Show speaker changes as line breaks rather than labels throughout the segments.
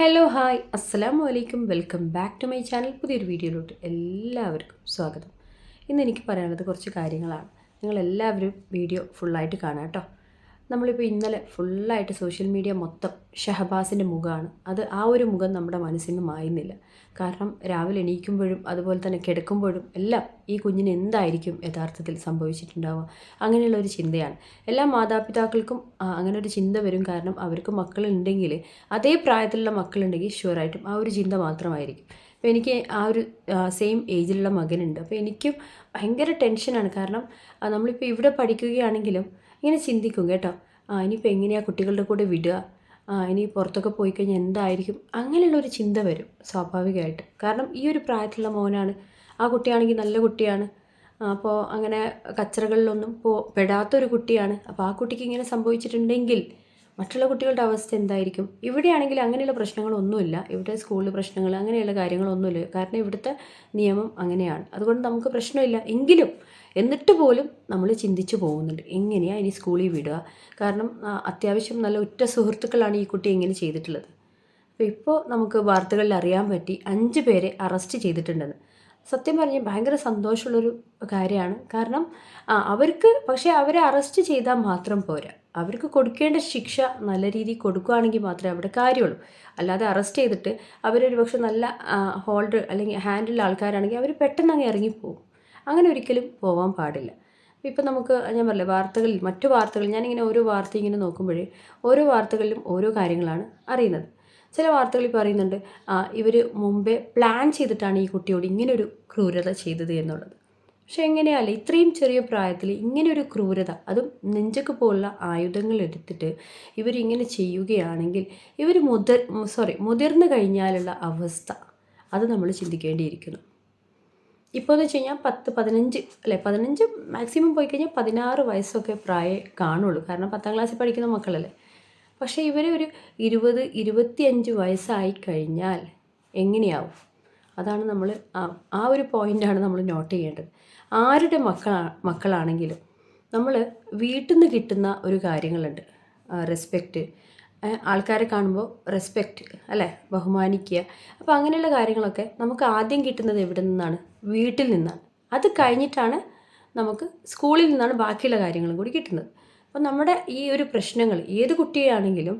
Hello hi അസ്സാം വലൈക്കും welcome back to my channel പുതിയൊരു വീഡിയോയിലോട്ട് എല്ലാവർക്കും സ്വാഗതം. ഇന്ന് എനിക്ക് പറയാനുള്ളത് കുറച്ച് കാര്യങ്ങളാണ്. നിങ്ങളെല്ലാവരും വീഡിയോ ഫുള്ളായിട്ട് കാണാം കേട്ടോ. നമ്മളിപ്പോൾ ഇന്നലെ ഫുള്ളായിട്ട് സോഷ്യൽ മീഡിയ മൊത്തം ഷഹബാസിന്റെ മുഖമാണ് അത് ആ ഒരു മുഖം നമ്മുടെ മനസ്സിൽ നിന്ന് മായുന്നില്ല. കാരണം രാവിലെ എണീക്കുമ്പോഴും അതുപോലെ തന്നെ കിടക്കുമ്പോഴും എല്ലാം ഈ കുഞ്ഞിന് എന്തായിരിക്കും യഥാർത്ഥത്തിൽ സംഭവിച്ചിട്ടുണ്ടാവുക? അങ്ങനെയുള്ള ഒരു ചിന്തയാണ്. എല്ലാ മാതാപിതാക്കൾക്കും അങ്ങനെ ഒരു ചിന്ത വരും. കാരണം അവർക്ക് മക്കളുണ്ടെങ്കിൽ അതേ പ്രായത്തിലുള്ള മക്കളുണ്ടെങ്കിൽ ഷുവറായിട്ടും ആ ഒരു ചിന്ത മാത്രമായിരിക്കും. അപ്പോൾ എനിക്ക് ആ ഒരു സെയിം ഏജിലുള്ള മകനുണ്ട്. അപ്പോൾ എനിക്കും ഭയങ്കര ടെൻഷനാണ് കാരണം നമ്മളിപ്പോൾ ഇവിടെ പഠിക്കുകയാണെങ്കിലും ഇങ്ങനെ ചിന്തിക്കും കേട്ടോ. ഇനിയിപ്പോൾ എങ്ങനെയാണ് കുട്ടികളുടെ കൂടെ വിടുക? ഇനി പുറത്തൊക്കെ പോയി കഴിഞ്ഞാൽ എന്തായിരിക്കും? അങ്ങനെയുള്ള ഒരു ചിന്ത വരും സ്വാഭാവികമായിട്ട്. കാരണം ഈ ഒരു പ്രായത്തിലുള്ള മോനാണ് ആ കുട്ടിയാണെങ്കിൽ നല്ല കുട്ടിയാണ്. അപ്പോൾ അങ്ങനെ കച്ചറകളിലൊന്നും പോ പെടാത്തൊരു കുട്ടിയാണ്. അപ്പോൾ ആ കുട്ടിക്ക് ഇങ്ങനെ സംഭവിച്ചിട്ടുണ്ടെങ്കിൽ മറ്റുള്ള കുട്ടികളുടെ അവസ്ഥ എന്തായിരിക്കും? ഇവിടെയാണെങ്കിൽ അങ്ങനെയുള്ള പ്രശ്നങ്ങളൊന്നുമില്ല. ഇവിടെ സ്കൂളിൽ പ്രശ്നങ്ങൾ അങ്ങനെയുള്ള കാര്യങ്ങളൊന്നുമില്ല. കാരണം ഇവിടുത്തെ നിയമം അങ്ങനെയാണ്. അതുകൊണ്ട് നമുക്ക് പ്രശ്നമില്ല. എങ്കിലും എന്നിട്ട് പോലും നമ്മൾ ചിന്തിച്ചു പോകുന്നുണ്ട്. എങ്ങനെയാണ് ഇനി സ്കൂളിൽ വിടുക? കാരണം അത്യാവശ്യം നല്ല ഉറ്റ സുഹൃത്തുക്കളാണ് ഈ കുട്ടി ഇങ്ങനെ ചെയ്തിട്ടുള്ളത്. അപ്പോൾ ഇപ്പോൾ നമുക്ക് വാർത്തകളിൽ അറിയാൻ പറ്റി. അഞ്ച് പേരെ അറസ്റ്റ് ചെയ്തിട്ടുണ്ടെന്ന്. സത്യം പറഞ്ഞാൽ ഭയങ്കര സന്തോഷമുള്ളൊരു കാര്യമാണ്. കാരണം അവർക്ക് പക്ഷേ അവരെ അറസ്റ്റ് ചെയ്താൽ മാത്രം പോരാ. അവർക്ക് കൊടുക്കേണ്ട ശിക്ഷ നല്ല രീതിയിൽ കൊടുക്കുകയാണെങ്കിൽ മാത്രമേ അവിടെ കാര്യമുള്ളൂ. അല്ലാതെ അറസ്റ്റ് ചെയ്തിട്ട് അവരൊരു പക്ഷെ നല്ല ഹോൾഡ് അല്ലെങ്കിൽ ഹാൻഡിലുള്ള ആൾക്കാരാണെങ്കിൽ അവർ പെട്ടെന്ന് അങ്ങ് ഇറങ്ങിപ്പോകും അങ്ങനെ ഒരിക്കലും പോകാൻ പാടില്ല. ഇപ്പം നമുക്ക് ഞാൻ പറഞ്ഞില്ലേ വാർത്തകളിൽ മറ്റു വാർത്തകൾ ഞാനിങ്ങനെ ഓരോ വാർത്ത ഇങ്ങനെ നോക്കുമ്പോഴേ ഓരോ വാർത്തകളിലും ഓരോ കാര്യങ്ങളാണ് അറിയുന്നത്. ചില വാർത്തകളിൽ പറയുന്നുണ്ട് ഇവർ മുമ്പേ പ്ലാൻ ചെയ്തിട്ടാണ് ഈ കുട്ടിയോട് ഇങ്ങനെ ഒരു ക്രൂരത ചെയ്തത് എന്നുള്ളത്. പക്ഷെ എങ്ങനെയല്ല ഇത്രയും ചെറിയ പ്രായത്തിൽ ഇങ്ങനെ ഒരു ക്രൂരത അതും നെഞ്ചക്ക് പോലുള്ള ആയുധങ്ങൾ എടുത്തിട്ട് ഇവരിങ്ങനെ ചെയ്യുകയാണെങ്കിൽ ഇവർ മുതിർ സോറി മുതിർന്നു കഴിഞ്ഞാലുള്ള അവസ്ഥ അത് നമ്മൾ ചിന്തിക്കേണ്ടിയിരിക്കുന്നു. ഇപ്പോൾ എന്ന് വെച്ച് കഴിഞ്ഞാൽ പത്ത് പതിനഞ്ച് അല്ലെ പതിനഞ്ച് മാക്സിമം പോയി കഴിഞ്ഞാൽ പതിനാറ് വയസ്സൊക്കെ പ്രായേ കാണുള്ളൂ. കാരണം പത്താം ക്ലാസ്സിൽ പഠിക്കുന്ന മക്കളല്ലേ. പക്ഷേ ഇവരെ ഒരു ഇരുപത് ഇരുപത്തിയഞ്ച് വയസ്സായി കഴിഞ്ഞാൽ എങ്ങനെയാവും? അതാണ് നമ്മൾ ആ ഒരു പോയിന്റാണ് നമ്മൾ നോട്ട് ചെയ്യേണ്ടത്. ആരുടെ മക്കളാ മക്കളാണെങ്കിലും നമ്മൾ വീട്ടിൽ നിന്ന് കിട്ടുന്ന ഒരു കാര്യങ്ങളുണ്ട്. റെസ്പെക്റ്റ് ആൾക്കാരെ കാണുമ്പോൾ റെസ്പെക്റ്റ് അല്ലേ? ബഹുമാനിക്കുക. അപ്പോൾ അങ്ങനെയുള്ള കാര്യങ്ങളൊക്കെ നമുക്ക് ആദ്യം കിട്ടുന്നത് എവിടെ നിന്നാണ്? വീട്ടിൽ നിന്നാണ്. അത് കഴിഞ്ഞിട്ടാണ് നമുക്ക് സ്കൂളിൽ നിന്നാണ് ബാക്കിയുള്ള കാര്യങ്ങളും കൂടി കിട്ടുന്നത്. അപ്പോൾ നമ്മുടെ ഈ ഒരു പ്രശ്നങ്ങൾ ഏത് കുട്ടിയാണെങ്കിലും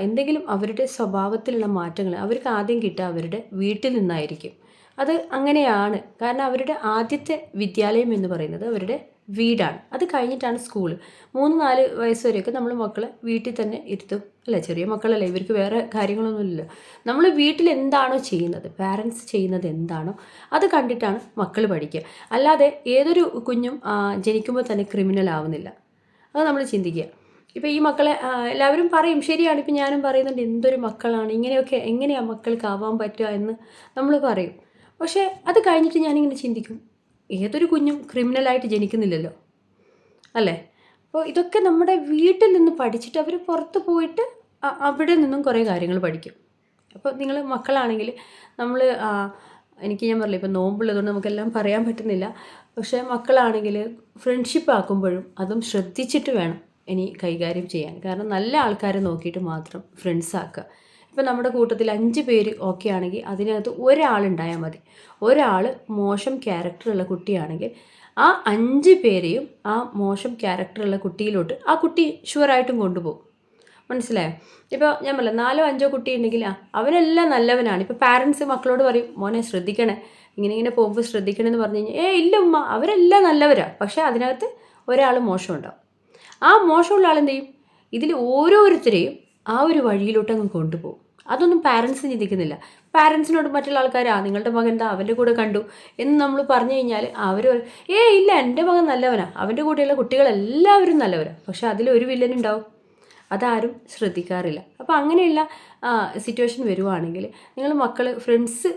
എന്തെങ്കിലും അവരുടെ സ്വഭാവത്തിലുള്ള മാറ്റങ്ങൾ അവർക്ക് ആദ്യം കിട്ടുക അവരുടെ വീട്ടിൽ നിന്നായിരിക്കും. അത് അങ്ങനെയാണ്. കാരണം അവരുടെ ആദ്യത്തെ വിദ്യാലയം എന്ന് പറയുന്നത് അവരുടെ വീടാണ്. അത് കഴിഞ്ഞിട്ടാണ് സ്കൂൾ മൂന്ന് നാല് വയസ്സ് വരെയൊക്കെ നമ്മൾ മക്കളെ വീട്ടിൽ തന്നെ ഇരുത്തും. അല്ല? ചെറിയ മക്കളല്ലേ? ഇവർക്ക് വേറെ കാര്യങ്ങളൊന്നുമില്ലല്ലോ. നമ്മൾ വീട്ടിൽ എന്താണോ ചെയ്യുന്നത് പാരൻസ് ചെയ്യുന്നത് എന്താണോ അത് കണ്ടിട്ടാണ് മക്കൾ പഠിക്കുക. അല്ലാതെ ഏതൊരു കുഞ്ഞും ജനിക്കുമ്പോൾ തന്നെ ക്രിമിനൽ ആവുന്നില്ല. അത് നമ്മൾ ചിന്തിക്കുക. ഇപ്പോൾ ഈ മക്കളെ എല്ലാവരും പറയും ശരിയാണ്. ഇപ്പം ഞാനും പറയുന്നുണ്ട് എന്തൊരു മക്കളാണ്. ഇങ്ങനെയൊക്കെ എങ്ങനെയാണ് മക്കൾക്ക് ആവാൻ പറ്റുക എന്ന് നമ്മൾ പറയും. പക്ഷേ അത് കഴിഞ്ഞിട്ട് ഞാനിങ്ങനെ ചിന്തിക്കും ഏതൊരു കുഞ്ഞും ക്രിമിനലായിട്ട് ജനിക്കുന്നില്ലല്ലോ. അല്ലേ? അപ്പോൾ ഇതൊക്കെ നമ്മുടെ വീട്ടിൽ നിന്ന് പഠിച്ചിട്ട് അവർ പുറത്ത് പോയിട്ട് അവിടെ നിന്നും കുറേ കാര്യങ്ങൾ പഠിക്കും. അപ്പോൾ നിങ്ങൾ മക്കളാണെങ്കിൽ നമ്മൾ എനിക്ക് ഞാൻ പറഞ്ഞില്ല ഇപ്പോൾ നോമ്പുള്ളതുകൊണ്ട് നമുക്കെല്ലാം പറയാൻ പറ്റുന്നില്ല. പക്ഷേ മക്കളാണെങ്കിൽ ഫ്രണ്ട്ഷിപ്പ് ആക്കുമ്പോഴും അതും ശ്രദ്ധിച്ചിട്ട് വേണം ഇനി കൈകാര്യം ചെയ്യാൻ. കാരണം നല്ല ആൾക്കാരെ നോക്കിയിട്ട് മാത്രം ഫ്രണ്ട്സ് ആക്കുക. ഇപ്പം നമ്മുടെ കൂട്ടത്തിൽ അഞ്ച് പേര് ഓക്കെ ആണെങ്കിൽ അതിനകത്ത് ഒരാളുണ്ടായാൽ മതി. ഒരാൾ മോശം ക്യാരക്ടറുള്ള കുട്ടിയാണെങ്കിൽ ആ അഞ്ച് പേരെയും ആ മോശം ക്യാരക്ടറുള്ള കുട്ടിയിലോട്ട് ആ കുട്ടി ഷുവറായിട്ടും കൊണ്ടുപോകും. മനസ്സിലായോ? ഇപ്പോൾ ഞാൻ പറയാം നാലോ അഞ്ചോ കുട്ടി ഉണ്ടെങ്കിൽ അവനെല്ലാം നല്ലവനാണ്. ഇപ്പോൾ പാരൻസ് മക്കളോട് പറയും മോനെ ശ്രദ്ധിക്കണേ. ഇങ്ങനെ ഇങ്ങനെ പോകുമ്പോൾ ശ്രദ്ധിക്കണമെന്ന് പറഞ്ഞു കഴിഞ്ഞാൽ ഏ ഇല്ല ഉമ്മ അവരെല്ലാം നല്ലവരാണ് പക്ഷേ അതിനകത്ത് ഒരാൾ മോശമുണ്ടാവും. ആ മോശമുള്ള ആളെന്ത് ചെയ്യും ഇതിൽ ഓരോരുത്തരെയും ആ ഒരു വഴിയിലോട്ട് അങ്ങ് കൊണ്ടുപോകും. അതൊന്നും പാരൻസ് ചിന്തിക്കുന്നില്ല. പാരൻസിനോട് മറ്റുള്ള ആൾക്കാർ ആ നിങ്ങളുടെ മകൻ എന്താ അവന്റെ കൂടെ കണ്ടു എന്ന് നമ്മൾ പറഞ്ഞു കഴിഞ്ഞാൽ അവർ ഏ ഇല്ല എന്റെ മകൻ നല്ലവനാണ് അവന്റെ കൂടെയുള്ള കുട്ടികളെല്ലാവരും നല്ലവരാണ് പക്ഷേ അതിലൊരു വില്ലനുണ്ടാവും അതാരും ശ്രദ്ധിക്കാറില്ല. അപ്പോൾ അങ്ങനെയുള്ള സിറ്റുവേഷൻ വരുവാണെങ്കിൽ നിങ്ങൾ മക്കൾ ഫ്രണ്ട്സ്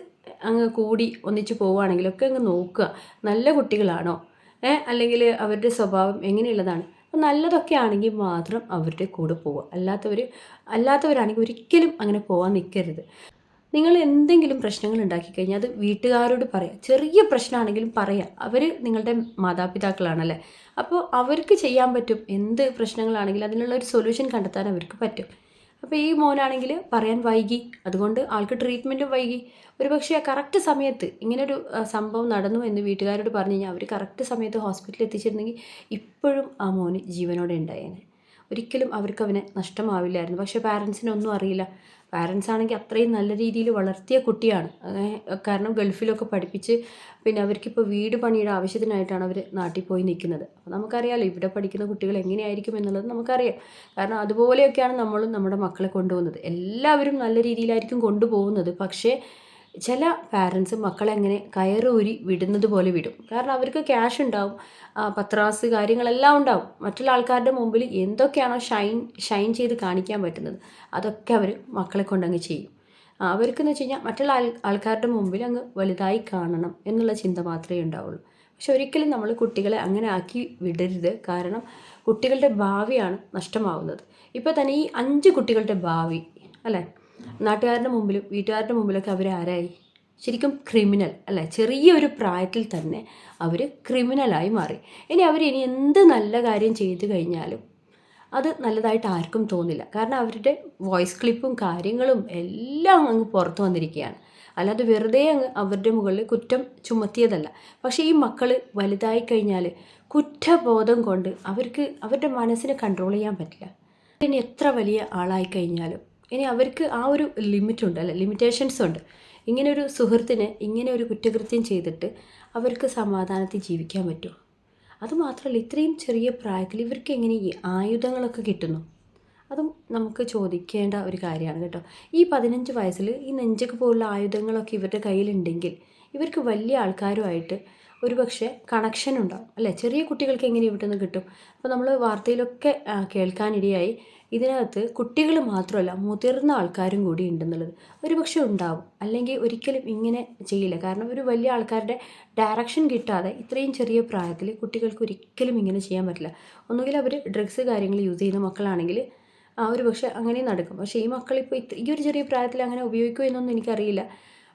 അങ്ങ് കൂടി ഒന്നിച്ച് പോവുകയാണെങ്കിലൊക്കെ അങ്ങ് നോക്കുക. നല്ല കുട്ടികളാണോ? അല്ലെങ്കിൽ അവരുടെ സ്വഭാവം എങ്ങനെയുള്ളതാണ്? അപ്പം നല്ലതൊക്കെ ആണെങ്കിൽ മാത്രം അവരുടെ കൂടെ പോവുക. അല്ലാത്തവർ അല്ലാത്തവരാണെങ്കിൽ ഒരിക്കലും അങ്ങനെ പോകാൻ നിൽക്കരുത്. നിങ്ങൾ എന്തെങ്കിലും പ്രശ്നങ്ങൾ ഉണ്ടാക്കി കഴിഞ്ഞാൽ അത് വീട്ടുകാരോട് പറയാം. ചെറിയ പ്രശ്നമാണെങ്കിലും പറയാം. അവർ നിങ്ങളുടെ മാതാപിതാക്കളാണല്ലേ? അപ്പോൾ അവർക്ക് ചെയ്യാൻ പറ്റും. എന്ത് പ്രശ്നങ്ങളാണെങ്കിലും അതിനുള്ള ഒരു സൊല്യൂഷൻ കണ്ടെത്താൻ അവർക്ക് പറ്റും. അപ്പോൾ ഈ മോനാണെങ്കിൽ പറയാൻ വൈകി. അതുകൊണ്ട് ആൾക്ക് ട്രീറ്റ്മെന്റും വൈകി. ഒരു പക്ഷേ ആ കറക്റ്റ് സമയത്ത് ഇങ്ങനൊരു സംഭവം നടന്നു എന്ന് വീട്ടുകാരോട് പറഞ്ഞു കഴിഞ്ഞാൽ അവർ കറക്റ്റ് സമയത്ത് ഹോസ്പിറ്റലിൽ എത്തിച്ചിരുന്നെങ്കിൽ ഇപ്പോഴും ആ മോന് ജീവനോടെ ഉണ്ടായേനെ. ഒരിക്കലും അവർക്ക് അവനെ നഷ്ടമാവില്ലായിരുന്നു. പക്ഷേ പാരൻസിനൊന്നും അറിയില്ല. പാരൻസ് ആണെങ്കിൽ അത്രയും നല്ല രീതിയിൽ വളർത്തിയ കുട്ടിയാണ്. കാരണം ഗൾഫിലൊക്കെ പഠിപ്പിച്ച് പിന്നെ അവർക്കിപ്പോൾ വീട് പണിയുടെ ആവശ്യത്തിനായിട്ടാണ് അവർ നാട്ടിൽ പോയി നിൽക്കുന്നത്. അപ്പോൾ നമുക്കറിയാമല്ലോ ഇവിടെ പഠിക്കുന്ന കുട്ടികൾ എങ്ങനെയായിരിക്കും എന്നുള്ളത് നമുക്കറിയാം. കാരണം അതുപോലെയൊക്കെയാണ് നമ്മളും നമ്മുടെ മക്കളെ കൊണ്ടുപോകുന്നത്. എല്ലാവരും നല്ല രീതിയിലായിരിക്കും കൊണ്ടുപോകുന്നത്. പക്ഷേ ചില പാരൻസ് മക്കളെ അങ്ങനെ കയറൂരി വിടുന്നത് പോലെ വിടും. കാരണം അവർക്ക് ക്യാഷ് ഉണ്ടാവും പത്രാസ് കാര്യങ്ങളെല്ലാം ഉണ്ടാവും. മറ്റുള്ള ആൾക്കാരുടെ മുമ്പിൽ എന്തൊക്കെയാണോ ഷൈൻ ഷൈൻ ചെയ്ത് കാണിക്കാൻ പറ്റുന്നത് അതൊക്കെ അവർ മക്കളെ കൊണ്ടങ്ങ് ചെയ്യും. അവർക്കെന്ന് വെച്ച് കഴിഞ്ഞാൽ മറ്റുള്ള ആൾ ആൾക്കാരുടെ മുമ്പിൽ അങ്ങ് വലുതായി കാണണം എന്നുള്ള ചിന്ത മാത്രമേ ഉണ്ടാവുള്ളൂ. പക്ഷെ ഒരിക്കലും നമ്മൾ കുട്ടികളെ അങ്ങനെ ആക്കി വിടരുത്. കാരണം കുട്ടികളുടെ ഭാവിയാണ് നഷ്ടമാവുന്നത്. ഇപ്പോൾ തന്നെ ഈ അഞ്ച് കുട്ടികളുടെ ഭാവി അല്ലേ? നാട്ടുകാരുടെ മുമ്പിലും വീട്ടുകാരുടെ മുമ്പിലൊക്കെ അവർ ആരായി? ശരിക്കും ക്രിമിനൽ അല്ലേ? ചെറിയൊരു പ്രായത്തിൽ തന്നെ അവർ ക്രിമിനലായി മാറി. ഇനി അവർ ഇനി എന്ത് നല്ല കാര്യം ചെയ്തു കഴിഞ്ഞാലും അത് നല്ലതായിട്ട് ആർക്കും തോന്നില്ല. കാരണം അവരുടെ വോയിസ് ക്ലിപ്പും കാര്യങ്ങളും എല്ലാം അങ്ങ് പുറത്തു വന്നിരിക്കുകയാണ്. അല്ലാതെ വെറുതെ അങ്ങ് അവരുടെ മുകളിൽ കുറ്റം ചുമത്തിയതല്ല. പക്ഷേ ഈ മക്കൾ വലുതായി കഴിഞ്ഞാൽ കുറ്റബോധം കൊണ്ട് അവർക്ക് അവരുടെ മനസ്സിനെ കൺട്രോൾ ചെയ്യാൻ പറ്റില്ല. ഇനി എത്ര വലിയ ആളായി കഴിഞ്ഞാലും ഇനി അവർക്ക് ആ ഒരു ലിമിറ്റുണ്ട് അല്ലെ? ലിമിറ്റേഷൻസ് ഉണ്ട്. ഇങ്ങനെ ഒരു സുഹൃത്തിന് ഇങ്ങനെ ഒരു കുറ്റകൃത്യം ചെയ്തിട്ട് അവർക്ക് സമാധാനത്തിൽ ജീവിക്കാൻ പറ്റുമോ? അതുമാത്രമല്ല ഇത്രയും ചെറിയ പ്രായത്തിൽ ഇവർക്ക് എങ്ങനെ ഈ ആയുധങ്ങളൊക്കെ കിട്ടുന്നു? അതും നമുക്ക് ചോദിക്കേണ്ട ഒരു കാര്യമാണ് കേട്ടോ. ഈ പതിനഞ്ച് വയസ്സിൽ ഈ നെഞ്ചക്ക് പോലുള്ള ആയുധങ്ങളൊക്കെ ഇവരുടെ കയ്യിലുണ്ടെങ്കിൽ ഇവർക്ക് വലിയ ആൾക്കാരുമായിട്ട് ഒരുപക്ഷെ കണക്ഷൻ ഉണ്ടാവും. അല്ലേ? ചെറിയ കുട്ടികൾക്ക് എങ്ങനെ ഇവിടെ നിന്ന് കിട്ടും? അപ്പോൾ നമ്മൾ വാർത്തയിലൊക്കെ കേൾക്കാനിടയായി. ഇതിനകത്ത് കുട്ടികൾ മാത്രമല്ല മുതിർന്ന ആൾക്കാരും കൂടി ഉണ്ടെന്നുള്ളത് ഒരു പക്ഷേ ഉണ്ടാവും. അല്ലെങ്കിൽ ഒരിക്കലും ഇങ്ങനെ ചെയ്യില്ല. കാരണം ഒരു വലിയ ആൾക്കാരുടെ ഡയറക്ഷൻ കിട്ടാതെ ഇത്രയും ചെറിയ പ്രായത്തിൽ കുട്ടികൾക്ക് ഒരിക്കലും ഇങ്ങനെ ചെയ്യാൻ പറ്റില്ല. ഒന്നുകിൽ അവർ ഡ്രഗ്സ് കാര്യങ്ങൾ യൂസ് ചെയ്യുന്ന മക്കളാണെങ്കിൽ ആ ഒരു പക്ഷേ അങ്ങനെ നടക്കും. പക്ഷേ ഈ മക്കളിപ്പോൾ ഈ ഒരു ചെറിയ പ്രായത്തിൽ അങ്ങനെ ഉപയോഗിക്കുമോ എന്നൊന്നും എനിക്കറിയില്ല.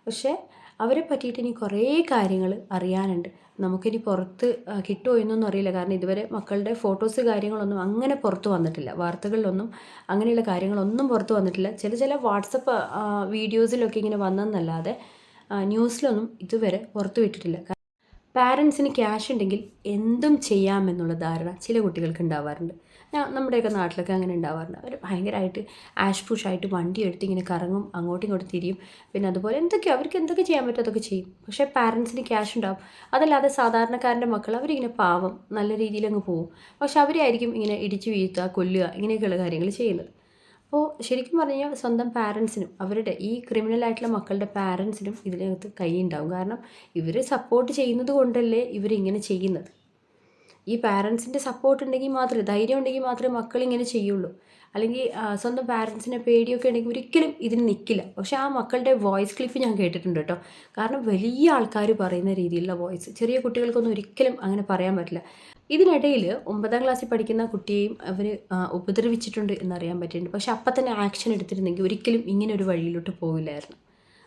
പക്ഷേ അവരെ പറ്റിയിട്ട് ഇനി കുറേ കാര്യങ്ങൾ അറിയാനുണ്ട്. നമുക്കിനി പുറത്ത് കിട്ടുമോ എന്നൊന്നും അറിയില്ല. കാരണം ഇതുവരെ മക്കളുടെ ഫോട്ടോസ് കാര്യങ്ങളൊന്നും അങ്ങനെ പുറത്ത് വന്നിട്ടില്ല. വാർത്തകളിലൊന്നും അങ്ങനെയുള്ള കാര്യങ്ങളൊന്നും പുറത്ത് വന്നിട്ടില്ല. ചില ചില വാട്സപ്പ് വീഡിയോസിലൊക്കെ ഇങ്ങനെ വന്നെന്നല്ലാതെ ന്യൂസിലൊന്നും ഇതുവരെ പുറത്ത് വിട്ടിട്ടില്ല. പാരൻസിന് ക്യാഷ് ഉണ്ടെങ്കിൽ എന്തും ചെയ്യാമെന്നുള്ള ധാരണ ചില കുട്ടികൾക്ക് ഉണ്ടാവാറുണ്ട്. നമ്മുടെയൊക്കെ നാട്ടിലൊക്കെ അങ്ങനെ ഉണ്ടാവാറുണ്ട്. അവർ ഭയങ്കരമായിട്ട് ആഷ് പുഷായിട്ട് വണ്ടി എടുത്ത് ഇങ്ങനെ കറങ്ങും അങ്ങോട്ടും ഇങ്ങോട്ടും തിരിയും. പിന്നെ അതുപോലെ എന്തൊക്കെ അവർക്ക് എന്തൊക്കെ ചെയ്യാൻ പറ്റും അതൊക്കെ ചെയ്യും. പക്ഷേ പാരൻസിന് ക്യാഷ് ഉണ്ടാവും. അതല്ലാതെ സാധാരണക്കാരന്റെ മക്കൾ അവരിങ്ങനെ പാവം നല്ല രീതിയിൽ അങ്ങ് പോകും പക്ഷെ അവരായിരിക്കും ഇങ്ങനെ ഇടിച്ചു വീഴ്ത്തുക കൊല്ലുക ഇങ്ങനെയൊക്കെയുള്ള കാര്യങ്ങൾ ചെയ്യുന്നത്. അപ്പോൾ ശരിക്കും പറഞ്ഞു കഴിഞ്ഞാൽ സ്വന്തം പാരൻസിനും അവരുടെ ഈ ക്രിമിനൽ ആയിട്ടുള്ള മക്കളുടെ പാരൻസിനും ഇതിനകത്ത് കൈ ഉണ്ടാവും. കാരണം ഇവർ സപ്പോർട്ട് ചെയ്യുന്നത് കൊണ്ടല്ലേ ഇവരിങ്ങനെ ചെയ്യുന്നത്. ഈ പാരൻസിന്റെ സപ്പോർട്ട് ഉണ്ടെങ്കിൽ മാത്രമേ ധൈര്യം ഉണ്ടെങ്കിൽ മാത്രമേ മക്കൾ ഇങ്ങനെ ചെയ്യുള്ളൂ. അല്ലെങ്കിൽ സ്വന്തം പാരൻസിനെ പേടിയൊക്കെ ഉണ്ടെങ്കിൽ ഒരിക്കലും ഇതിന് നിൽക്കില്ല പക്ഷേ ആ മക്കളുടെ വോയിസ് ക്ലിപ്പ് ഞാൻ കേട്ടിട്ടുണ്ട് കേട്ടോ. കാരണം വലിയ ആൾക്കാർ പറയുന്ന രീതിയിലുള്ള വോയിസ് ചെറിയ കുട്ടികൾക്കൊന്നും ഒരിക്കലും അങ്ങനെ പറയാൻ പറ്റില്ല. ഇതിനിടയിൽ ഒമ്പതാം ക്ലാസ്സിൽ പഠിക്കുന്ന കുട്ടിയെയും അവർ ഉപദ്രവിച്ചിട്ടുണ്ട് എന്നറിയാൻ പറ്റിയിട്ടുണ്ട്. പക്ഷെ അപ്പം തന്നെ ആക്ഷൻ എടുത്തിരുന്നെങ്കിൽ ഒരിക്കലും ഇങ്ങനെ ഒരു വഴിയിലോട്ട് പോവില്ലായിരുന്നു.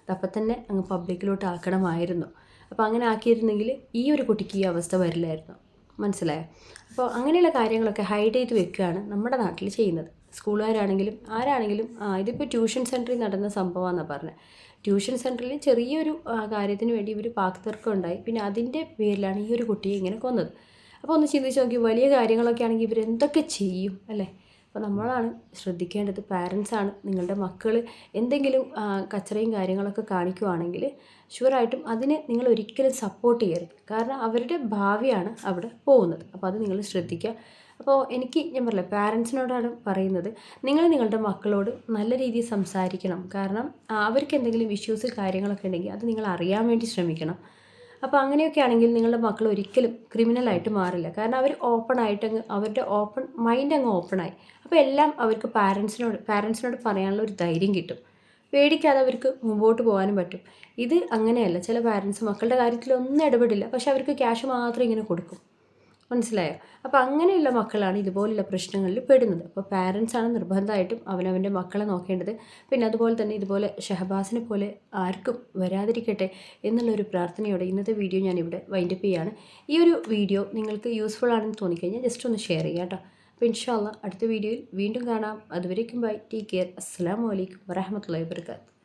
അതപ്പം തന്നെ അങ്ങ് പബ്ലിക്കിലോട്ട് ആക്കണമായിരുന്നു. അപ്പോൾ അങ്ങനെ ആക്കിയിരുന്നെങ്കിൽ ഈ ഒരു കുട്ടിക്ക് ഈ അവസ്ഥ വരില്ലായിരുന്നു. മനസ്സിലായോ? അപ്പോൾ അങ്ങനെയുള്ള കാര്യങ്ങളൊക്കെ ഹൈഡ് ചെയ്ത് വെക്കുകയാണ് നമ്മുടെ നാട്ടിൽ ചെയ്യുന്നത്. സ്കൂളുകാരാണെങ്കിലും ആരാണെങ്കിലും ഇതിപ്പോൾ ട്യൂഷൻ സെന്ററിൽ നടന്ന സംഭവമാണെന്നാണ് പറഞ്ഞത് ട്യൂഷൻ സെന്ററിൽ ചെറിയൊരു കാര്യത്തിന് വേണ്ടി ഇവർ പാക്ക് പാക്തർക്കം ഉണ്ടായി. പിന്നെ അതിന്റെ പേരിലാണ് ഈ ഒരു കുട്ടിയെ ഇങ്ങനെ കൊന്നത്. അപ്പോൾ ഒന്ന് ചിന്തിച്ച് നോക്കി വലിയ കാര്യങ്ങളൊക്കെ ആണെങ്കിൽ ഇവരെന്തൊക്കെ ചെയ്യും അല്ലേ? അപ്പോൾ നമ്മളാണ് ശ്രദ്ധിക്കേണ്ടത്. പാരൻസാണ് നിങ്ങളുടെ മക്കൾ എന്തെങ്കിലും കച്ചറയും കാര്യങ്ങളൊക്കെ കാണിക്കുവാണെങ്കിൽ ഷുവറായിട്ടും അതിന് നിങ്ങൾ ഒരിക്കലും സപ്പോർട്ട് ചെയ്യരുത്. കാരണം അവരുടെ ഭാവിയാണ് അവിടെ പോകുന്നത്. അപ്പോൾ അത് നിങ്ങൾ ശ്രദ്ധിക്കുക. അപ്പോൾ എനിക്ക് ഞാൻ പറയില്ല പാരൻസിനോടാണ് പറയുന്നത് നിങ്ങൾ നിങ്ങളുടെ മക്കളോട് നല്ല രീതിയിൽ സംസാരിക്കണം. കാരണം അവർക്ക് എന്തെങ്കിലും ഇഷ്യൂസ് കാര്യങ്ങളൊക്കെ ഉണ്ടെങ്കിൽ അത് നിങ്ങൾ അറിയാൻ വേണ്ടി ശ്രമിക്കണം. അപ്പോൾ അങ്ങനെയൊക്കെ ആണെങ്കിൽ നിങ്ങളുടെ മക്കൾ ഒരിക്കലും ക്രിമിനലായിട്ട് മാറില്ല. കാരണം അവർ ഓപ്പൺ ആയിട്ട് അവരുടെ ഓപ്പൺ മൈൻഡ് അങ്ങ് ഓപ്പണായി അപ്പോൾ എല്ലാം അവർക്ക് പാരൻസിനോട് പാരൻസിനോട് പറയാനുള്ള ഒരു ധൈര്യം കിട്ടും. പേടിക്കാതെ അവർക്ക് മുമ്പോട്ട് പോകാനും പറ്റും. ഇത് അങ്ങനെയല്ല. ചില പാരൻസ് മക്കളുടെ കാര്യത്തിൽ ഒന്നും ഇടപെടില്ല. പക്ഷെ അവർക്ക് ക്യാഷ് മാത്രം ഇങ്ങനെ കൊടുക്കും. മനസ്സിലായോ? അപ്പോൾ അങ്ങനെയുള്ള മക്കളാണ് ഇതുപോലുള്ള പ്രശ്നങ്ങളിൽ പെടുന്നത്. അപ്പോൾ പാരൻസാണ് നിർബന്ധമായിട്ടും അവനവന്റെ മക്കളെ നോക്കേണ്ടത്. പിന്നെ അതുപോലെ തന്നെ ഇതുപോലെ ഷഹബാസിനെ പോലെ ആർക്കും വരാതിരിക്കട്ടെ എന്നുള്ളൊരു പ്രാർത്ഥനയോടെ ഇന്നത്തെ വീഡിയോ ഞാനിവിടെ വൈൻഡപ്പ് ചെയ്യാണ്. ഈ ഒരു വീഡിയോ നിങ്ങൾക്ക് യൂസ്ഫുൾ ആണെന്ന് തോന്നിക്കഴിഞ്ഞാൽ ജസ്റ്റ് ഒന്ന് ഷെയർ ചെയ്യാം കേട്ടോ. അപ്പോൾ ഇൻഷാല്ല അടുത്ത വീഡിയോയിൽ വീണ്ടും കാണാം. അതുവരേക്കും ബൈ ടേക്ക് കെയർ അസ്സാം വലൈക്കും വരഹമുല്ലാ വാബർക്കാത്തു